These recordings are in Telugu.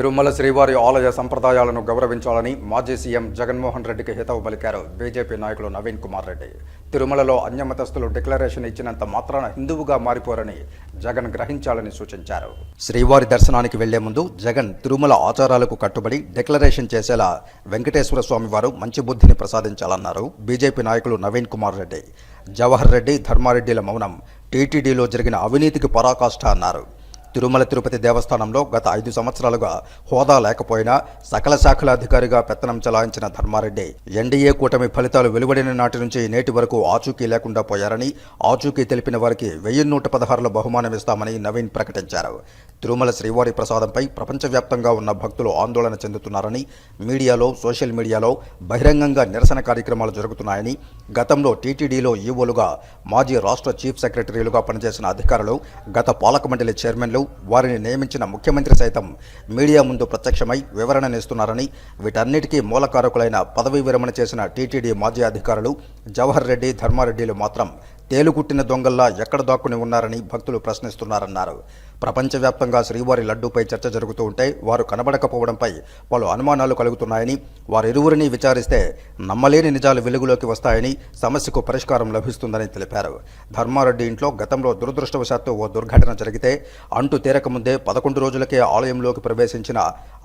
తిరుమల శ్రీవారి ఆలయ సంప్రదాయాలను గౌరవించాలని మాజీ సీఎం జగన్మోహన్ రెడ్డికి హితవు పలికారు బీజేపీ నాయకులు నవీన్ కుమార్ రెడ్డి. తిరుమలలో అన్యమతస్తులు డిక్లరేషన్ ఇచ్చినంత మాత్రాన హిందువుగా మారిపోరని జగన్ గ్రహించాలని సూచించారు. శ్రీవారి దర్శనానికి వెళ్ళే ముందు జగన్ తిరుమల ఆచారాలకు కట్టుబడి డిక్లరేషన్ చేసేలా వెంకటేశ్వర స్వామి వారు మంచి బుద్ధిని ప్రసాదించాలన్నారు బీజేపీ నాయకులు నవీన్ కుమార్ రెడ్డి. జవహర్ రెడ్డి ధర్మారెడ్డిల మౌనం టీటీడీలో జరిగిన అవినీతికి పరాకాష్ఠ అన్నారు. తిరుమల తిరుపతి దేవస్థానంలో గత ఐదు సంవత్సరాలుగా హోదా లేకపోయినా సకల శాఖల అధికారిగా పెత్తనం చలాయించిన ధర్మారెడ్డి ఎన్డీఏ కూటమి ఫలితాలు వెలువడిన నాటి నుంచి నేటి వరకు ఆచూకీ లేకుండా పోయారని ఆచూకీ తెలిపిన వారికి వెయ్యి నూట పదహారుల బహుమానం ఇస్తామని నవీన్ ప్రకటించారు. తిరుమల శ్రీవారి ప్రసాదంపై ప్రపంచవ్యాప్తంగా ఉన్న భక్తులు ఆందోళన చెందుతున్నారని మీడియాలో సోషల్ మీడియాలో బహిరంగంగా నిరసన కార్యక్రమాలు జరుగుతున్నాయని గతంలో టీటీడీలో ఈవోలుగా మాజీ రాష్ట్ర చీఫ్ సెక్రటరీలుగా పనిచేసిన అధికారులు గత పాలక మండలి చైర్మన్లు వారిని నియమించిన ముఖ్యమంత్రి సైతం మీడియా ముందు ప్రత్యక్షమై వివరణనిస్తున్నారని వీటన్నిటికీ మూలకారకులైన పదవీ విరమణ చేసిన టీటీడీ మాజీ అధికారులు జవహర్ రెడ్డి ధర్మారెడ్డిలు మాత్రం తేలుకుట్టిన దొంగల్లా ఎక్కడ దాక్కుని ఉన్నారని భక్తులు ప్రశ్నిస్తున్నారన్నారు. ప్రపంచవ్యాప్తంగా శ్రీవారి లడ్డూపై చర్చ జరుగుతూ ఉంటే వారు కనబడకపోవడంపై పలు అనుమానాలు కలుగుతున్నాయని వారిరువురిని విచారిస్తే నమ్మలేని నిజాలు వెలుగులోకి వస్తాయని సమస్యకు పరిష్కారం లభిస్తుందని తెలిపారు. ధర్మారెడ్డి ఇంట్లో గతంలో దురదృష్టవశాత్తు ఓ దుర్ఘటన జరిగితే అంటు తీరకముందే పదకొండు రోజులకే ఆలయంలోకి ప్రవేశించిన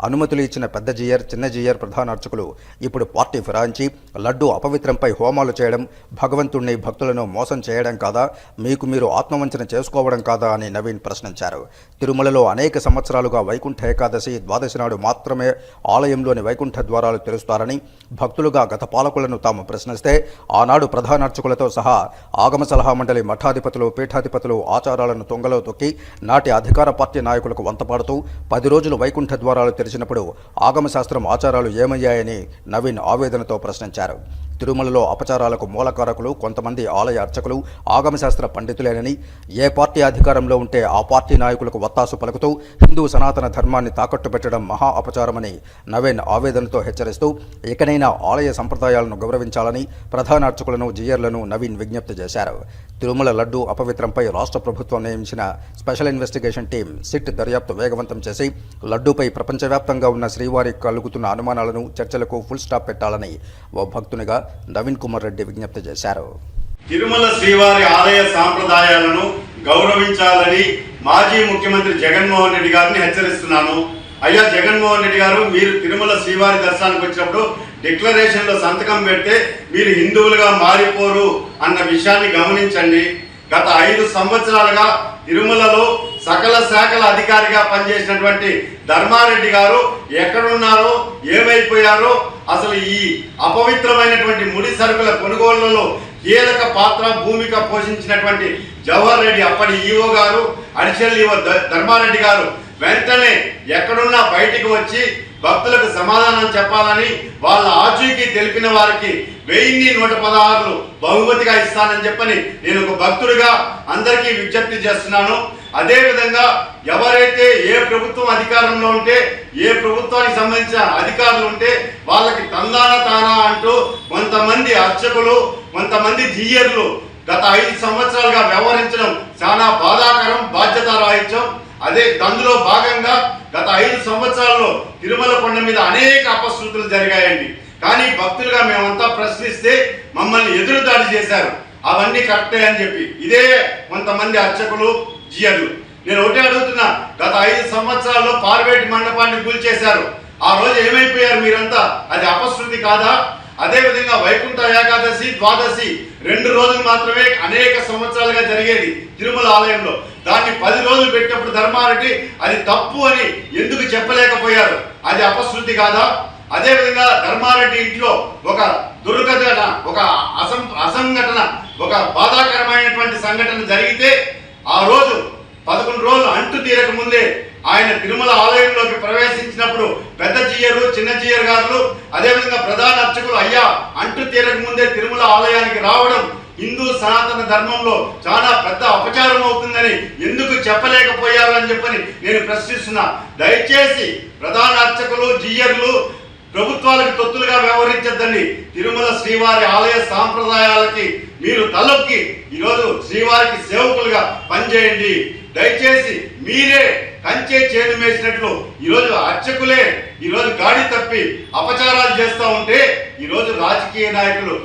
అనుమతులు ఇచ్చిన పెద్ద జీయర్ చిన్న జీయర్ ప్రధాన అర్చకులు ఇప్పుడు పార్టీ ఫిరాయించి లడ్డు అపవిత్రంపై హోమాలు చేయడం భగవంతుణ్ణి భక్తులను మోసం చేయడం కాదా మీకు మీరు ఆత్మవంచన చేసుకోవడం కాదా అని నవీన్ ప్రశ్నించారు. తిరుమలలో అనేక సంవత్సరాలుగా వైకుంఠ ఏకాదశి ద్వాదశి నాడు మాత్రమే ఆలయంలోని వైకుంఠ ద్వారాలు తెరుస్తారని భక్తులుగా గత పాలకులను తాము ప్రశ్నిస్తే ఆనాడు ప్రధాన అర్చకులతో సహా ఆగమ సలహా మండలి మఠాధిపతులు పీఠాధిపతులు ఆచారాలను తొంగలో తొక్కి నాటి అధికార పార్టీ నాయకులకు వంతపాడుతూ పది రోజులు వైకుంఠ ద్వారాలు తెరిచినప్పుడు ఆగమ శాస్త్రం ఆచారాలు ఏమయ్యాయని నవీన్ ఆవేదనతో ప్రశ్నించారు. తిరుమలలో అపచారాలకు మూలకారకులు కొంతమంది ఆలయ అర్చకులు ఆగమశాస్త్ర పండితులేనని ఏ పార్టీ అధికారంలో ఉంటే ఆ పార్టీ నాయకులకు వత్తాసు పలుకుతూ హిందూ సనాతన ధర్మాన్ని తాకట్టు పెట్టడం మహా అపచారమని నవీన్ ఆవేదనతో హెచ్చరిస్తూ ఇకనైనా ఆలయ సంప్రదాయాలను గౌరవించాలని ప్రధాన అర్చకులను జీయర్లను నవీన్ విజ్ఞప్తి చేశారు. తిరుమల లడ్డు అపవిత్రంపై రాష్ట్ర ప్రభుత్వం నియమించిన స్పెషల్ ఇన్వెస్టిగేషన్ టీం సిట్ దర్యాప్తు వేగవంతం చేసి లడ్డూపై ప్రపంచవ్యాప్తంగా ఉన్న శ్రీవారి కలుగుతున్న అనుమానాలను చర్చలకు ఫుల్ స్టాప్ పెట్టాలని ఓ భక్తునిగా నవీన్ కుమార్ రెడ్డి విజ్ఞప్తి చేశారు. తిరుమల శ్రీవారి ఆలయ సాంప్రదాయాలను గౌరవించాలని మాజీ ముఖ్యమంత్రి జగన్మోహన్ రెడ్డి గారిని హెచ్చరిస్తున్నాను. అయ్యా జగన్మోహన్ రెడ్డి గారు మీరు తిరుమల శ్రీవారి దర్శనానికి వచ్చినప్పుడు డిక్లరేషన్లో సంతకం పెడితే మీరు హిందువులుగా మారిపోరు అన్న విషయాన్ని గమనించండి. గత ఐదు సంవత్సరాలుగా తిరుమలలో సకల శాఖల అధికారిగా పనిచేసినటువంటి ధర్మారెడ్డి గారు ఎక్కడున్నారో ఏమైపోయారో అసలు ఈ అపవిత్రమైనటువంటి ముడి సరుకుల కొనుగోళ్ళలో కీలక పాత్ర భూమిక పోషించినటువంటి జవహర్ రెడ్డి అప్పటి ఈఓ గారు అడిషనల్ ఈఓ ధర్మారెడ్డి గారు వెంటనే ఎక్కడున్నా బయటికి వచ్చి భక్తులకు సమాధానం చెప్పాలని వాళ్ళ ఆచూకీ తెలిపిన వారికి వెయ్యిన్ని నూట పదహారులు బహుమతిగా ఇస్తానని చెప్పని నేను ఒక భక్తుడిగా అందరికీ విజ్ఞప్తి చేస్తున్నాను. అదేవిధంగా ఎవరైతే ఏ ప్రభుత్వం అధికారంలో ఉంటే ఏ ప్రభుత్వానికి సంబంధించిన అధికారులు ఉంటే వాళ్ళకి తందాన తానా అంటూ కొంతమంది అర్చకులు కొంతమంది జీయర్లు గత ఐదు సంవత్సరాలుగా వ్యవహరించడం చాలా బాధాకరం బాధ్యత రాహిత్యం అదే అందులో భాగంగా గత ఐదు సంవత్సరాల్లో తిరుమల కొండ మీద అనేక అపశృతులు జరిగాయండి. కానీ భక్తులుగా మేమంతా ప్రశ్నిస్తే మమ్మల్ని ఎదురుదాడి చేశారు. అవన్నీ కరెక్టే అని చెప్పి. ఇదే కొంతమంది అర్చకులు జియర్లు నేను ఒకటే అడుగుతున్నా గత ఐదు సంవత్సరాల్లో పార్వేటి మండపాన్ని కూల్చేశారు. ఆ రోజు ఏమైపోయారు మీరంతా? అది అపశృతి కాదా? అదే విధంగా వైకుంఠ ఏకాదశి ద్వాదశి రెండు రోజులు మాత్రమే అనేక సంవత్సరాలుగా జరిగేది తిరుమల ఆలయంలో. దాన్ని పది రోజులు పెట్టినప్పుడు ధర్మారెడ్డి అది తప్పు అని ఎందుకు చెప్పలేకపోయారు? అది అపశృతి కాదా? అదే విధంగా ధర్మారెడ్డి ఇంట్లో ఒక దుర్ఘటన ఒక అసం అసంఘటన ఒక బాధాకరమైనటువంటి సంఘటన జరిగితే ఆ రోజు పదకొండు రోజులు అంటు తీరక ముందే ఆయన తిరుమల ఆలయంలోకి ప్రవేశించినప్పుడు పెద్ద జీయరు చిన్న జీయర్ గారు అదేవిధంగా ప్రధాన అర్చకులు అయ్యా అంటు తీరక ముందే తిరుమల ఆలయానికి రావడం హిందూ సనాతన ధర్మంలో చాలా పెద్ద అపచారం అవుతుందని ఎందుకు చెప్పలేకపోయారు అని చెప్పని నేను ప్రశ్నిస్తున్నా. దయచేసి ప్రధాన అర్చకులు జియర్లు ప్రభుత్వాలకు తొత్తులుగా వ్యవహరించద్దండి. తిరుమల శ్రీవారి ఆలయ సాంప్రదాయాలకి మీరు తలొక్కి ఈరోజు శ్రీవారికి సేవకులుగా పనిచేయండి. దయచేసి మీరే కంచే చేను వేసినట్లు ఈరోజు అర్చకులే ఈరోజు గాడి తప్పి అపచారాలు చేస్తూ ఉంటే ఈరోజు రాజకీయ నాయకులు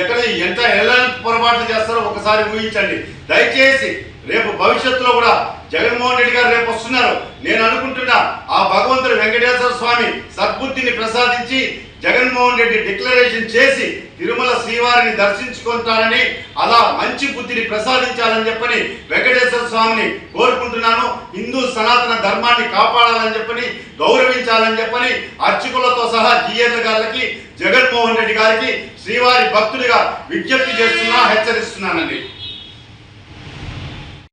ఎక్కడ ఎంత ఎలాంటి పొరపాట్లు చేస్తారో ఒకసారి ఊహించండి. దయచేసి రేపు భవిష్యత్తులో కూడా జగన్మోహన్ రెడ్డి గారు రేపు వస్తున్నారు. నేను అనుకుంటున్నా ఆ భగవంతుడు వెంకటేశ్వర స్వామి సద్బుద్ధిని ప్రసాదించి జగన్మోహన్ రెడ్డి డిక్లరేషన్ చేసి తిరుమల శ్రీవారిని దర్శించుకుంటారని అలా మంచి బుద్ధిని ప్రసాదించాలని చెప్పని వెంకటేశ్వర స్వామిని కోరుకుంటున్నాను. హిందూ సనాతన ధర్మాన్ని కాపాడాలని చెప్పని గౌరవించాలని చెప్పని అర్చకులతో సహా జిఎల్ గారికి జగన్మోహన్ రెడ్డి గారికి శ్రీవారి భక్తుడిగా విజ్ఞప్తి చేస్తున్నా హెచ్చరిస్తున్నానండి.